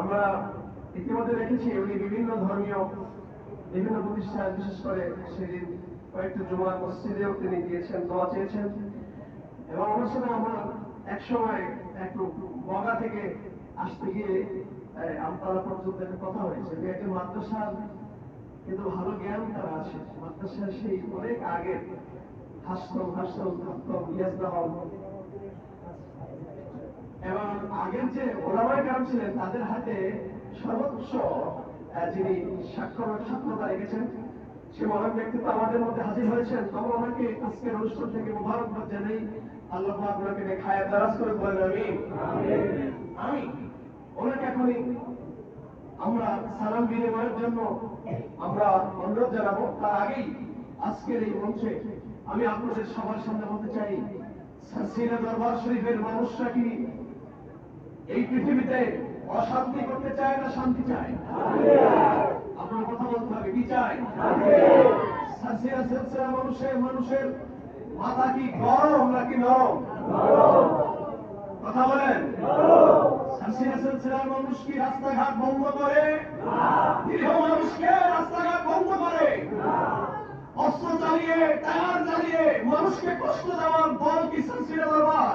আমরা ইতিমধ্যে দেখেছি উনি বিভিন্ন ধর্মীয় বিভিন্ন প্রতিষ্ঠান, বিশেষ করে সেদিন কয়েকটি জুমার মসজিদেও তিনি গিয়েছেন, দোয়া চেয়েছেন। এবং ওনার সাথে আমার একসময় একটু বগা থেকে আসতে গিয়ে আমতলা পর্যন্ত একটা কথা হয়েছে। যে একটি মাদ্রাসার কিন্তু ভালো জ্ঞান তারা আছে। মাদ্রাসার সেই অনেক আগে হাসতম হাসতম থাকতম ইয়াজদাহম এবং আগের যে ওলামায় কারণ ছিলেন তাদের হাতে সর্বোচ্চ যিনি স্বাক্ষর সাক্ষরতা রেখেছেন সে মহান ব্যক্তিত্ব আমাদের মধ্যে হাজির হয়েছেন। তবে ওনাকে আজকের অনুষ্ঠান থেকে মুবারকবাদ জানাই আল্লাহ আপনাকে খায় দারাজ করে বলেন আমি আমি ওনাকে এখনই আমরা সালাম বিনিময়ের জন্য আমরা অনুরোধ জানাব। তার আগেই আজকের এই মঞ্চে আমি আপনাদের সবার সামনে বলতে চাই সিনা দরবার শরীফের মানুষরা কি এই পৃথিবীতে অশান্তি করতে চায় না শান্তি চায়? আপনার কথা বলতে হবে, কি চায়? মানুষের মানুষের মাথা কি গরম নাকি নরম? কথা বলেন। মানুষ কি রাস্তাঘাট বন্ধ করে? মানুষকে রাস্তাঘাট বন্ধ করে? অস্ত্র চালিয়ে, টায়ার চালিয়ে মানুষকে কষ্ট দেওয়ার দল কি সাসিয়া দরবার?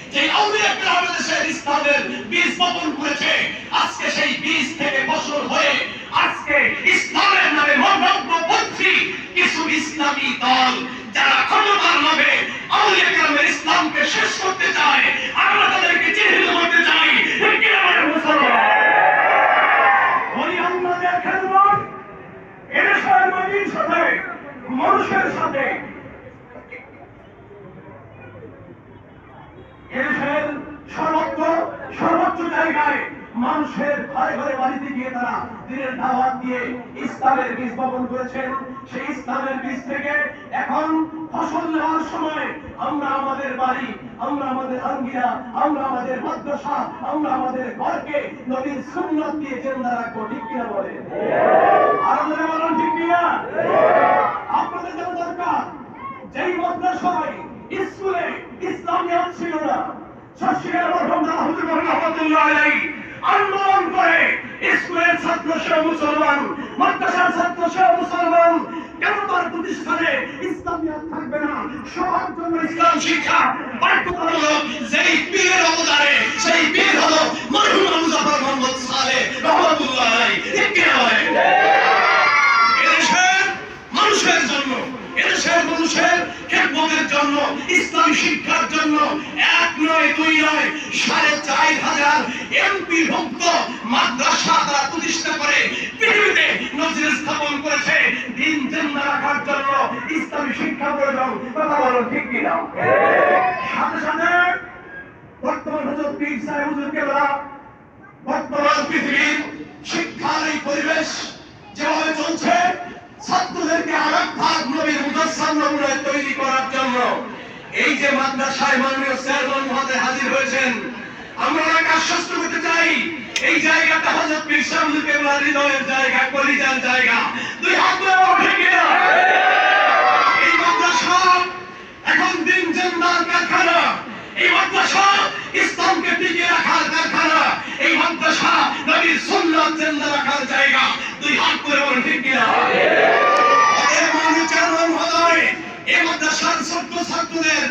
যে আউলিয়া কেরাম ইসলামের বীজ বপন করেছে, আজকে সেই বীজ থেকে ফসল হয়ে আজকে ইসলামের নামে মর্মপন্থী কিছু ইসলামী দল যারা ক্ষমতার নামে আউলিয়া কেরামের ইসলামকে শেষ করতে চায়, আমরা তাদেরকে চিহ্নিত করতে চাই বলেন মুসলমান? মানুষের সাথে এদেশের সর্বত্র সর্বোচ্চ জায়গায় মানুষের ঘরে ঘরে বাড়িতে গিয়ে তারা দিনের দাওয়াত দিয়ে ইসলামের বীজ বপন করেছেন। সেই ইসলামের বীজ থেকে এখন ফসল নেওয়ার সময় আমরা আমাদের বাড়ি, আমরা আমাদের আঙ্গিরা, আমরা আমাদের মাদ্রাসা, আমরা আমাদের ঘরকে নদীর সুন্নত দিয়ে জেন্দা রাখব, ঠিক কিনা বলে আরও বলুন ঠিক কিনা? আপনাদের যেন দরকার, যেই মাদ্রাসায়, স্কুলে শাসিয়ার মরহুম হুজুর রহমতুল্লাহ আলাইহি আন্দোলন করে স্কুলের ছাত্র সহ মুসলমান মাদ্রাসার ছাত্র সহ মুসলমান কেন তার প্রতিষ্ঠানে ইসলামিয়াত থাকবে না সবার জন্য ইসলাম শিক্ষা পাঠ্যক্রম যেই পীরের অবদানে সেই পীর হলো মরহুম আবু জাফর মোহাম্মদ সালেহ রহমতুল্লাহ আলাইহি ঠিক কিনা বলেন? এদেশের মানুষের জন্য এদেশের মানুষের খেদমতের জন্য ইসলামী শিক্ষার জন্য এক নয়, দুই নয়, সাড়ে চার হাজার এমপি ভুক্ত মাদ্রাসা তারা প্রতিষ্ঠা করে পৃথিবীতে নজির স্থাপন করেছে। দিন জেন্দা রাখার জন্য ইসলামী শিক্ষা প্রয়োজন। কথা বলো ঠিক কিনা সাথে সাথে বর্তমান হুজুর পীর সাহেব হুজুরকে বলা বর্তমান পৃথিবীর শিক্ষার এই পরিবেশ এই যে মাদ্রাসায় মাননীয় চেয়ারম্যান মহোদয় হাজির হয়েছেন, আমরা ওনাকে আশ্বস্ত করতে চাই, এই জায়গাটা হজরত পীর শামসুল কেবলার হৃদয়ের জায়গা, কলিজার জায়গা। দুই হাত ধরে ওঠে কিনা? এই মাদ্রাসা এখন দিন জেন্দার কারখানা। এই মাদ্রাসা ইসলামকে টিকিয়ে রাখার কারখানা। এই মাদ্রাসা নবীর সুন্নাত জিন্দা রাখার জায়গা। দুই হাত করে বলেন, ঠিক কিনা? মাদ্রাসার ছাত্র ছাত্রদের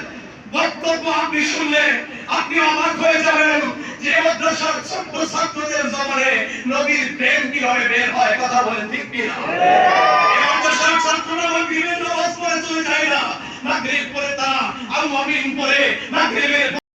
বক্তব্য আপনি শুনলে আপনি অবাক হয়ে যাবেন যে মাদ্রাসার ছাত্র ছাত্রদের জমানে নবীর প্রেম কীভাবে বের হয় কথা বলেন ঠিক কিনা? মাদ্রাসার ছাত্ররা বিভিন্ন পড়ে চলে যায় না। মাগরিব পরে তারা আল পড়ে মাগরিবের